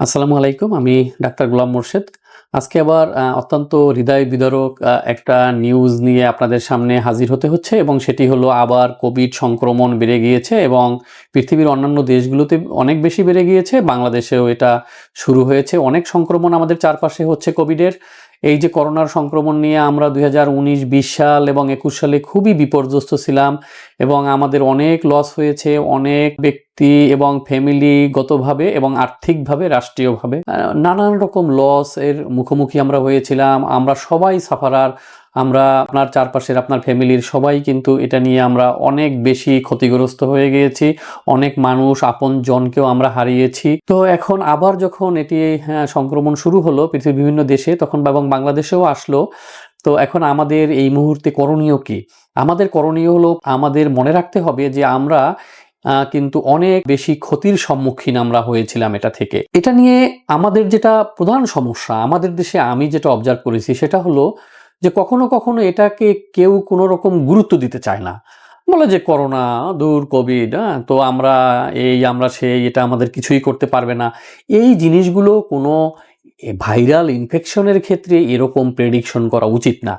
আসসালামু আলাইকুম, আমি ডাক্তার গোলাম মোর্শেদ। আজকে আবার অত্যন্ত হৃদয় বিদারক একটা নিউজ নিয়ে আপনাদের সামনে হাজির হতে হচ্ছে এবং সেটি হলো আবার কোভিড সংক্রমণ বেড়ে গিয়েছে এবং পৃথিবীর অন্যান্য দেশগুলোতে অনেক বেশি বেড়ে গিয়েছে। বাংলাদেশেও এটা শুরু হয়েছে। অনেক সংক্রমণ আমাদের চারপাশে হচ্ছে কোভিডের এই যে করোনার সংক্রমণ নিয়ে আমরা দুই হাজার সাল এবং একুশ সালে খুবই বিপর্যস্ত ছিলাম এবং আমাদের অনেক লস হয়েছে, অনেক ব্যক্তি এবং ফ্যামিলিগতভাবে এবং আর্থিকভাবে, রাষ্ট্রীয়ভাবে নানান রকম লস এর মুখোমুখি আমরা হয়েছিলাম। আমরা সবাই সাফারার আমরা আপনার চারপাশের আপনার ফ্যামিলির সবাই কিন্তু এটা নিয়ে আমরা অনেক বেশি ক্ষতিগ্রস্ত হয়ে গিয়েছি। অনেক মানুষ আপন জনকেও আমরা হারিয়েছি। তো এখন আবার যখন এটি হ্যাঁ, সংক্রমণ শুরু হলো পৃথিবীর বিভিন্ন দেশে তখন এবং বাংলাদেশেও আসলো। তো এখন আমাদের এই মুহূর্তে করণীয় কি? আমাদের করণীয় হলো আমাদের মনে রাখতে হবে যে আমরা কিন্তু অনেক বেশি ক্ষতির সম্মুখীন আমরা হয়েছিলাম এটা থেকে। এটা নিয়ে আমাদের যেটা প্রধান সমস্যা আমাদের দেশে আমি যেটা অবজার্ভ করেছি সেটা হলো যে কখনো কখনো এটাকে কেউ কোনো রকম গুরুত্ব দিতে চায় না। বলে যে, করোনা, দূর, কোভিড হ্যাঁ তো আমরা এই, আমরা সেই, এটা আমাদের কিছুই করতে পারবে না। এই জিনিসগুলো কোনো ভাইরাল ইনফেকশনের ক্ষেত্রে এরকম প্রেডিকশন করা উচিত না।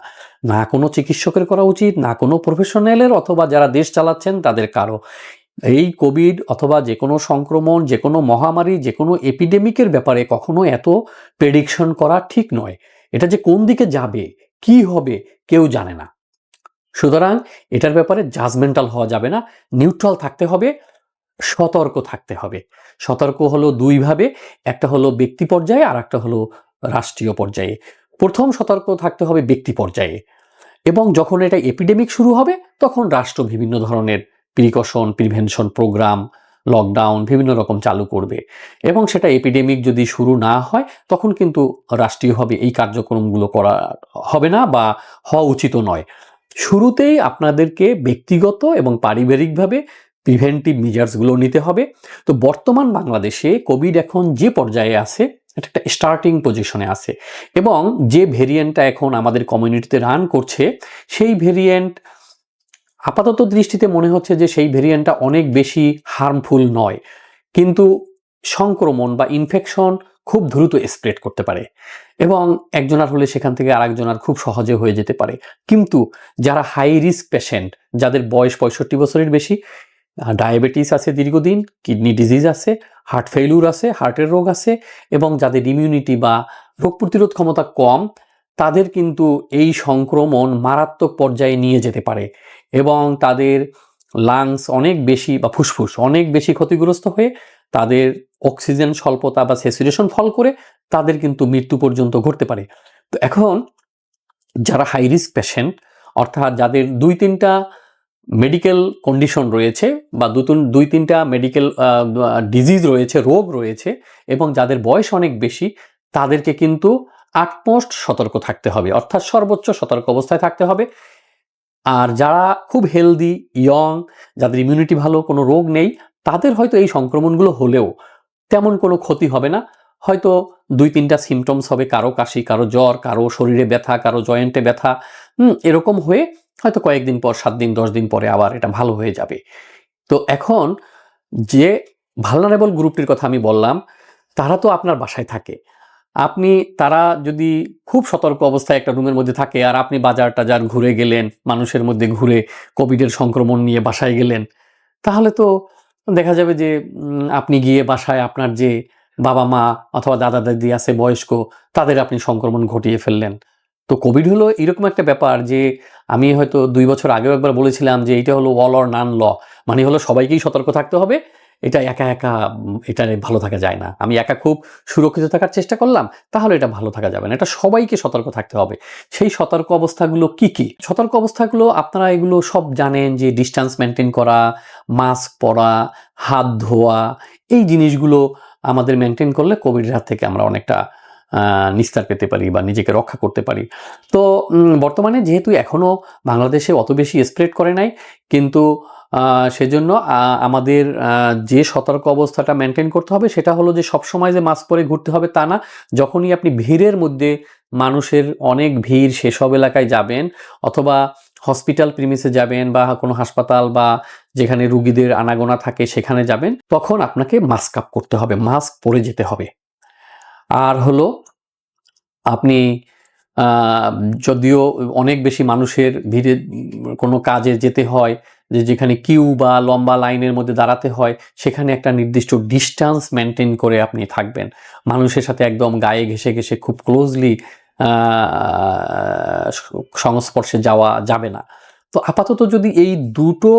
না কোনো চিকিৎসকের করা উচিত, না কোনো প্রফেশনালের অথবা যারা দেশ চালাচ্ছেন তাদের কারও। এই কোভিড অথবা যে কোনো সংক্রমণ, যে কোনো মহামারী, যে কোনো এপিডেমিকের ব্যাপারে কখনো এত প্রেডিকশন করা ঠিক নয়। এটা যে কোন দিকে যাবে কি হবে কেউ জানে না। সুতরাং এটার ব্যাপারে জাজমেন্টাল হওয়া যাবে না নিউট্রাল থাকতে হবে, সতর্ক থাকতে হবে। সতর্ক হলো দুইভাবে একটা হলো ব্যক্তি পর্যায়ে আর একটা হলো রাষ্ট্রীয় পর্যায়ে। প্রথম সতর্ক থাকতে হবে ব্যক্তি পর্যায়ে এবং যখন এটা এপিডেমিক শুরু হবে, তখন রাষ্ট্র বিভিন্ন ধরনের প্রিকশন প্রিভেনশন প্রোগ্রাম লকডাউন বিভিন্ন রকম চালু করবে। এবং সেটা এপিডেমিক যদি শুরু না হয়, তখন কিন্তু রাষ্ট্রীয়ভাবে এই কার্যক্রমগুলো করা হবে না বা হওয়া উচিত নয়। শুরুতেই আপনাদেরকে ব্যক্তিগত এবং পারিবারিকভাবে প্রিভেন্টিভ মেজার্সগুলো নিতে হবে। তো বর্তমান বাংলাদেশে কোভিড এখন যে পর্যায়ে আছে, এটা একটা স্টার্টিং পজিশনে আছে। এবং যে ভেরিয়েন্টটা এখন আমাদের কমিউনিটিতে রান করছে, সেই ভেরিয়েন্ট আপাতত দৃষ্টিতে মনে হচ্ছে যে সেই ভেরিয়েন্টটা অনেক বেশি হার্মফুল নয়। কিন্তু সংক্রমণ বা ইনফেকশন খুব দ্রুত স্প্রেড করতে পারে এবং একজনার হলে সেখান থেকে আরেকজনার খুব সহজে হয়ে যেতে পারে। কিন্তু যারা হাই রিস্ক পেশেন্ট যাদের বয়স পঁয়ষট্টি বছরের বেশি ডায়াবেটিস আছে দীর্ঘদিন কিডনি ডিজিজ আছে হার্ট ফেইলুর আছে হার্টের রোগ আছে এবং যাদের ইমিউনিটি বা রোগ প্রতিরোধ ক্ষমতা কম তাদের কিন্তু এই সংক্রমণ মারাত্মক পর্যায়ে নিয়ে যেতে পারে এবং তাদের লাংস অনেক বেশি বা ফুসফুস অনেক বেশি ক্ষতিগ্রস্ত হয়ে তাদের অক্সিজেন স্বল্পতা বা স্যাচুরেশন ফল করে তাদের কিন্তু মৃত্যু পর্যন্ত ঘটতে পারে। তো এখন যারা হাই রিস্ক পেশেন্ট অর্থাৎ যাদের দুই তিনটা মেডিকেল কন্ডিশন রয়েছে বা দু দুই তিনটা মেডিকেল ডিজিজ রয়েছে, রোগ রয়েছে এবং যাদের বয়স অনেক বেশি, তাদেরকে কিন্তু আটমোস্ট সতর্ক থাকতে হবে, অর্থাৎ সর্বোচ্চ সতর্ক অবস্থায় থাকতে হবে। আর যারা খুব হেলদি ইয়ং যাদের ইমিউনিটি ভালো, কোনো রোগ নেই, তাদের হয়তো এই সংক্রমণগুলো হলেও তেমন কোনো ক্ষতি হবে না। হয়তো দুই তিনটা সিমটমস হবে, কারও কাশি, কারও জ্বর, কারও শরীরে ব্যথা, কারও জয়েন্টে ব্যথা এরকম হয়ে হয়তো কয়েকদিন পর, সাত দিন, দশ দিন পরে আবার এটা ভালো হয়ে যাবে। তো এখন যে ভালনারেবল গ্রুপটির কথা আমি বললাম, তারা তো আপনার বাসায় থাকে। আপনি, তারা যদি খুব সতর্ক অবস্থায় একটা রুমের মধ্যে থাকে, আর আপনি বাজার টাজার ঘুরে গেলেন, মানুষের মধ্যে ঘুরে কোভিডের সংক্রমণ নিয়ে বাসায় গেলেন, তাহলে তো দেখা যাবে যে আপনি গিয়ে বাসায় আপনার যে বাবা মা অথবা দাদা দাদি আছে, বয়স্ক, তাদের আপনি সংক্রমণ ঘটিয়ে ফেললেন। তো কোভিড হলো এরকম একটা ব্যাপার যে, আমি হয়তো দুই বছর আগেও একবার বলেছিলাম যে এটা হলো অল অর নান ল মানে হলো সবাইকেই সতর্ক থাকতে হবে এটা একা একা এটা ভালো থাকা যায় না। আমি একা খুব সুরক্ষিত থাকার চেষ্টা করলাম, তাহলে এটা ভালো থাকা যাবে না। এটা সবাইকে সতর্ক থাকতে হবে। সেই সতর্ক অবস্থাগুলো কি কি? সতর্ক অবস্থাগুলো আপনারা এগুলো সব জানেন যে ডিস্টেন্স মেনটেন করা মাস্ক পরা, হাত ধোয়া, এই জিনিসগুলো আমাদের মেনটেন করলে কোভিডের হাত থেকে আমরা অনেকটা নিস্তার পেতে পারি বা নিজেকে রক্ষা করতে পারি। তো বর্তমানে যেহেতু এখনও বাংলাদেশে অত বেশি স্প্রেড করে নাই, কিন্তু সেজন্য আমাদের যে সতর্ক অবস্থাটা মেনটেন করতে হবে সেটা হলো যে সবসময় যে মাস্ক পরে ঘুরতে হবে তা না। যখনই আপনি ভিড়ের মধ্যে মানুষের অনেক ভিড় সেসব এলাকায় যাবেন অথবা হসপিটাল প্রিমিসে যাবেন বা কোনো হাসপাতাল বা যেখানে রুগীদের আনাগোনা থাকে সেখানে যাবেন, তখন আপনাকে মাস্ক আপ করতে হবে মাস্ক পরে যেতে হবে। আর হলো, আপনি যদিও অনেক বেশি মানুষের ভিড়ে কোনো কাজে যেতে হয় যে যেখানে কিউ বা লম্বা লাইনের মধ্যে দাঁড়াতে হয়, সেখানে একটা নির্দিষ্ট ডিস্টেন্স মেনটেন করে আপনি থাকবেন। মানুষের সাথে একদম গায়ে ঘেসে ঘেসে খুব ক্লোজলি সংস্পর্শে যাওয়া যাবে না। তো আপাতত যদি এই দুটো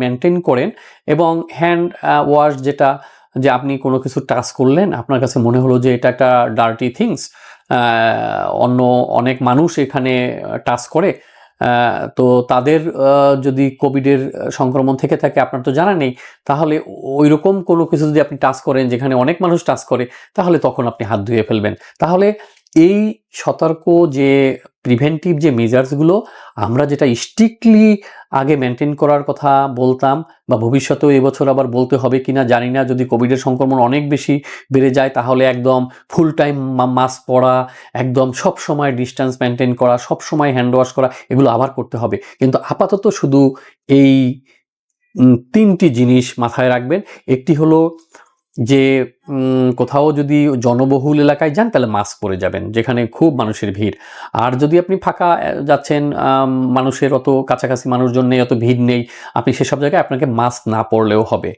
মেনটেন করেন এবং হ্যান্ড ওয়াশ যেটা, যে আপনি কোনো কিছু টাচ করলেন, আপনার কাছে মনে হলো যে এটা একটা ডার্টি থিংস অন্য অনেক মানুষ এখানে টাচ করে তো তাদের যদি কোভিডের সংক্রমণ থেকে থাকে, আপনার তো জানা নেই, তাহলে ওই রকম কোনো কিছু যদি আপনি টাচ করেন, যেখানে অনেক মানুষ টাচ করে, তাহলে তখন আপনি হাত ধুয়ে ফেলবেন। তাহলে এই সতর্ক যে প্রিভেন্টিভ যে মেজার্সগুলো আমরা যেটা স্ট্রিক্টলি আগে মেনটেন করার কথা বলতাম বা ভবিষ্যতেও এবছর আবার বলতে হবে কিনা জানি না, যদি কোভিডের সংক্রমণ অনেক বেশি বেড়ে যায় তাহলে একদম ফুল টাইম মাস্ক পরা, একদম সব সময় ডিস্টেন্স মেনটেন করা, সব সময় হ্যান্ড ওয়াশ করা, এগুলো আবার করতে হবে। কিন্তু আপাতত শুধু এই তিনটি জিনিস মাথায় রাখবেন। একটি হলো যে কোথাও যদি জনবহুল এলাকায় যান, তাহলে মাস্ক পরে যাবেন, যেখানে খুব মানুষের ভিড়। আর যদি আপনি ফাঁকা যাচ্ছেন মানুষের অত কাছাকাছি মানুষজন নেই, অত ভিড় নেই, আপনি সেসব জায়গায় আপনাকে মাস্ক না পরলেও হবে।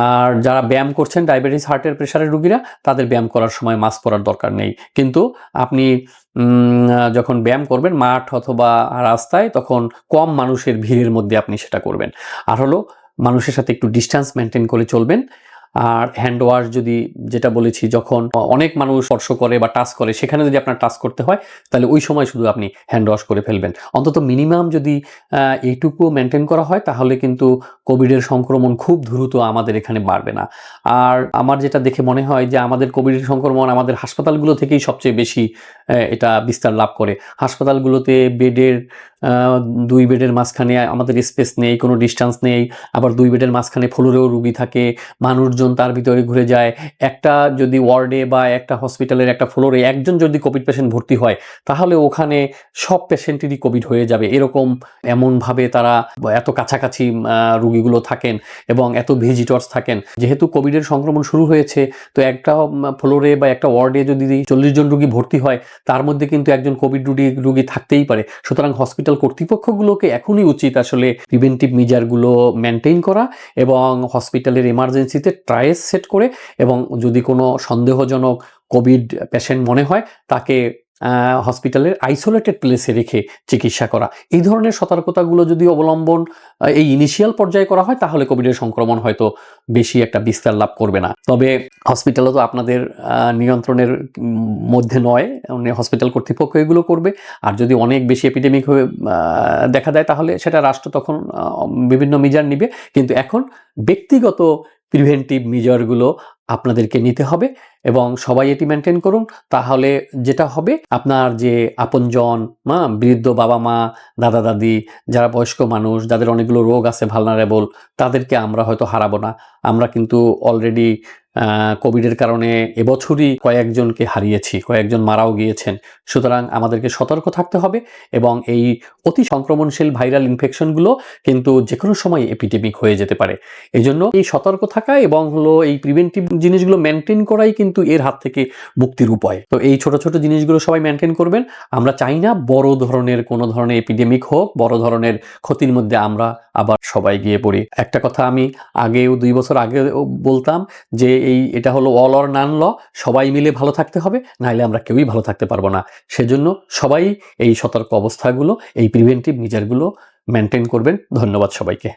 আর যারা ব্যায়াম করছেন ডায়াবেটিস হার্টের প্রেশারের রুগীরা, তাদের ব্যায়াম করার সময় মাস্ক পরার দরকার নেই। কিন্তু আপনি যখন ব্যায়াম করবেন, মাঠ অথবা রাস্তায়, তখন কম মানুষের ভিড়ের মধ্যে আপনি সেটা করবেন। আর হলো, মানুষের সাথে একটু ডিস্টেন্স মেনটেন করে চলবেন। আর হ্যান্ড ওয়াশ যদি যেটা বলেছি, যখন অনেক মানুষ স্পর্শ করে বা টাচ করে, সেখানে যদি আপনার টাচ করতে হয়, তাহলে ওই সময় শুধু আপনি হ্যান্ড ওয়াশ করে ফেলবেন। অন্তত মিনিমাম যদি এইটুকু মেনটেন করা হয়, তাহলে কিন্তু কোভিডের সংক্রমণ খুব দ্রুত আমাদের এখানে বাড়বে না। আর আমার যেটা দেখে মনে হয় যে, আমাদের কোভিডের সংক্রমণ আমাদের হাসপাতালগুলো থেকেই সবচেয়ে বেশি এটা বিস্তার লাভ করে। হাসপাতালগুলোতে বেডের দুই বেডের মাঝখানে আমাদের স্পেস নেই, কোনো ডিস্টেন্স নেই। আবার দুই বেডের মাঝখানে ফ্লোরেও রুগী থাকে, মানুষজন তার ভিতরে ঘুরে যায়। একটা যদি ওয়ার্ডে বা একটা হসপিটালের একটা ফ্লোরে একজন যদি কোভিড পেশেন্ট ভর্তি হয়, তাহলে ওখানে সব পেশেন্টেরই কোভিড হয়ে যাবে। এরকম এমনভাবে তারা এত কাছাকাছি রুগীগুলো থাকেন এবং এত ভিজিটর্স থাকেন। যেহেতু কোভিডের সংক্রমণ শুরু হয়েছে, তো একটা ফ্লোরে বা একটা ওয়ার্ডে যদি চল্লিশ জন রুগী ভর্তি হয়, তার মধ্যে কিন্তু একজন কোভিড রুগী রুগী থাকতেই পারে। সুতরাং হসপিটাল কর্তৃপক্ষগুলোকে এখনই উচিত আসলে প্রিভেন্টিভ মেজারগুলো মেনটেন করা এবং হসপিটালের এমার্জেন্সিতে ট্রায়েস সেট করে এবং যদি কোনো সন্দেহজনক কোভিড পেশেন্ট মনে হয়, তাকে হসপিটালের আইসোলেটেড প্লেসে রেখে চিকিৎসা করা। এই ধরনের সতর্কতাগুলো যদি অবলম্বন এই ইনিশিয়াল পর্যায়ে করা হয়, তাহলে কোভিডের সংক্রমণ হয়তো বেশি একটা বিস্তার লাভ করবে না। তবে হসপিটালও তো আপনাদের নিয়ন্ত্রণের মধ্যে নয় মানে হসপিটাল কর্তৃপক্ষ এগুলো করবে। আর যদি অনেক বেশি এপিডেমিক হয়ে দেখা দেয়, তাহলে সেটা রাষ্ট্র তখন বিভিন্ন মেজার নিবে। কিন্তু এখন ব্যক্তিগত প্রিভেন্টিভ মেজারগুলো আপনাদেরকে নিতে হবে এবং সবাই এটি মেনটেন করুন। তাহলে যেটা হবে, আপনার যে আপনজন, মা, বৃদ্ধ বাবা মা, দাদা দাদি, যারা বয়স্ক মানুষ, যাদের অনেকগুলো রোগ আছে ভালনারেবল তাদেরকে আমরা হয়তো হারাবো না। আমরা কিন্তু অলরেডি কোভিডের কারণে এবছরই কয়েকজনকে হারিয়েছি, কয়েকজন মারাও গিয়েছেন। সুতরাং আমাদেরকে সতর্ক থাকতে হবে এবং এই অতি সংক্রমণশীল ভাইরাল ইনফেকশনগুলো কিন্তু যে কোনো সময় এপিডেমিক হয়ে যেতে পারে। এই জন্য এই সতর্ক থাকা এবং হলো এই প্রিভেন্টিভ জিনিসগুলো মেনটেন করাই কিন্তু এর হাত থেকে মুক্তির উপায়। তো এই ছোট ছোট জিনিসগুলো সবাই মেনটেন করবেন। আমরা চাই না বড় ধরনের কোনো ধরনের এপিডেমিক হোক, বড় ধরনের ক্ষতির মধ্যে আমরা আবার সবাই গিয়ে পড়ি। একটা কথা আমি আগেও দুই বছর আগে বলতাম যে এই এটা হলো অল অর নান ল সবাই মিলে ভালো থাকতে হবে নাহলে আমরা কেউই ভালো থাকতে পারব না। সেজন্য সবাই এই সতর্ক অবস্থাগুলো, এই প্রিভেন্টিভ মেজারগুলো মেনটেন করবেন। ধন্যবাদ সবাইকে।